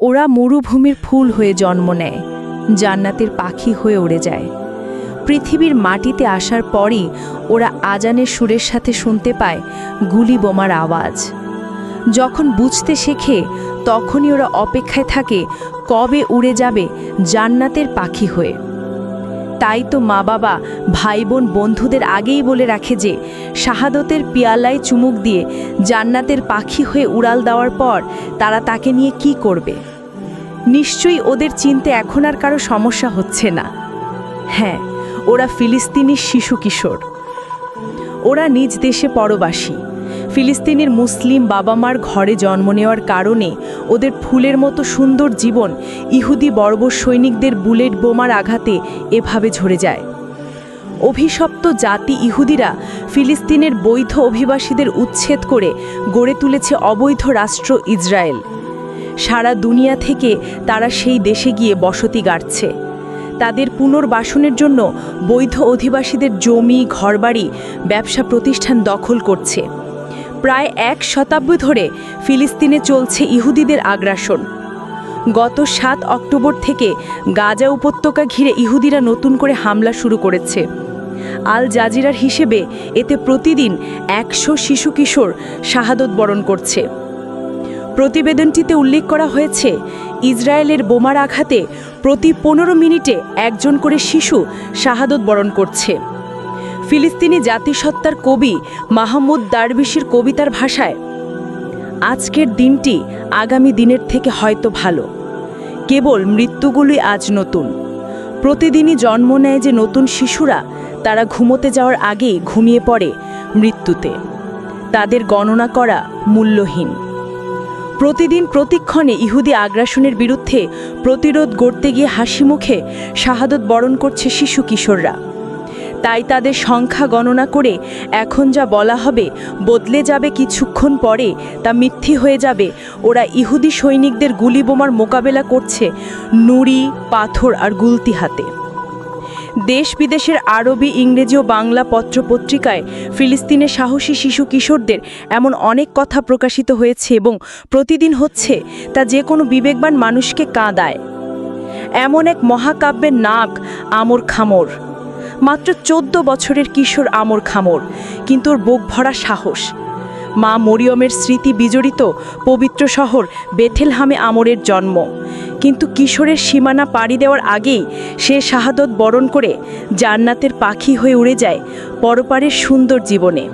ওরা মরুভূমির ফুল হয়ে জন্ম নেয়, জান্নাতের পাখি হয়ে উড়ে যায়। পৃথিবীর মাটিতে আসার পরই ওরা আজানের সুরের সাথে শুনতে পায় গুলি বোমার আওয়াজ। যখন বুঝতে শেখে, তখনই ওরা অপেক্ষায় থাকে কবে উড়ে যাবে জান্নাতের পাখি হয়ে। তাই তো মা বাবা ভাই বোন বন্ধুদের আগেই বলে রাখে যে, শাহাদতের পিয়ালায় চুমুক দিয়ে জান্নাতের পাখি হয়ে উড়াল দেওয়ার পর তারা তাকে নিয়ে কি করবে? নিশ্চয়ই ওদের চিনতে এখন আর কারও সমস্যা হচ্ছে না। হ্যাঁ ওরা ফিলিস্তিনি শিশু কিশোর। ওরা নিজ দেশে পরবাসী। ফিলিস্তিনের মুসলিম বাবা মার ঘরে জন্ম নেওয়ার কারণে ওদের ফুলের মতো সুন্দর জীবন ইহুদি বর্বর সৈনিকদের বুলেট বোমার আঘাতে এভাবে ঝরে যায়। অভিশপ্ত জাতি ইহুদিরা ফিলিস্তিনের বৈধ অভিবাসীদের উচ্ছেদ করে গড়ে তুলেছে অবৈধ রাষ্ট্র ইসরায়েল। সারা দুনিয়া থেকে তারা সেই দেশে গিয়ে বসতি গাড়ছে। তাদের পুনর্বাসনের জন্য বৈধ অধিবাসীদের জমি, ঘরবাড়ি, ব্যবসা প্রতিষ্ঠান দখল করছে। প্রায় এক শতাব্দী ধরে ফিলিস্তিনে চলছে ইহুদিদের আগ্রাসন। গত সাত অক্টোবর থেকে গাজা উপত্যকা ঘিরে ইহুদিরা নতুন করে হামলা শুরু করেছে। আল জাজিরার হিসেবে এতে প্রতিদিন একশো শিশু কিশোর শাহাদত বরণ করছে। প্রতিবেদনটিতে উল্লেখ করা হয়েছে, ইসরায়েলের বোমার আঘাতে প্রতি পনেরো মিনিটে একজন করে শিশু শাহাদত বরণ করছে। ফিলিস্তিনি জাতিসত্তার কবি মাহমুদ দারবিশির কবিতার ভাষায়, আজকের দিনটি আগামী দিনের থেকে হয়তো ভালো। কেবল মৃত্যুগুলি আজ নতুন। প্রতিদিনই জন্ম নেয় যে নতুন শিশুরা, তারা ঘুমোতে যাওয়ার আগেই ঘুমিয়ে পড়ে মৃত্যুতে। তাদের গণনা করা মূল্যহীন। প্রতিদিন প্রতিক্ষণে ইহুদি আগ্রাসনের বিরুদ্ধে প্রতিরোধ গড়তে গিয়ে হাসি মুখে শাহাদত বরণ করছে শিশু কিশোররা। তাই তাদের সংখ্যা গণনা করে এখন যা বলা হবে বদলে যাবে কিছুক্ষণ পরে, তা মিথ্যি হয়ে যাবে। ওরা ইহুদি সৈনিকদের গুলি বোমার মোকাবেলা করছে নুড়ি, পাথর আর গুলতি হাতে। দেশ বিদেশের আরবি, ইংরেজি ও বাংলা পত্রপত্রিকায় ফিলিস্তিনের সাহসী শিশু কিশোরদের এমন অনেক কথা প্রকাশিত হয়েছে এবং প্রতিদিন হচ্ছে তা যে কোনো বিবেকবান মানুষকে কাঁদায়। এমন এক মহাকাব্যের নাক আমর খামর। মাত্র চোদ্দ বছরের কিশোর আমর খামর, কিন্তু ওর বুক ভরা সাহস। মা মরিয়মের স্মৃতি বিজড়িত পবিত্র শহর বেথেলহামে আমরের জন্ম। কিন্তু কিশোরের সীমানা পাড়ি দেওয়ার আগেই সে শাহাদত বরণ করে জান্নাতের পাখি হয়ে উড়ে যায় পরপারের সুন্দর জীবনে।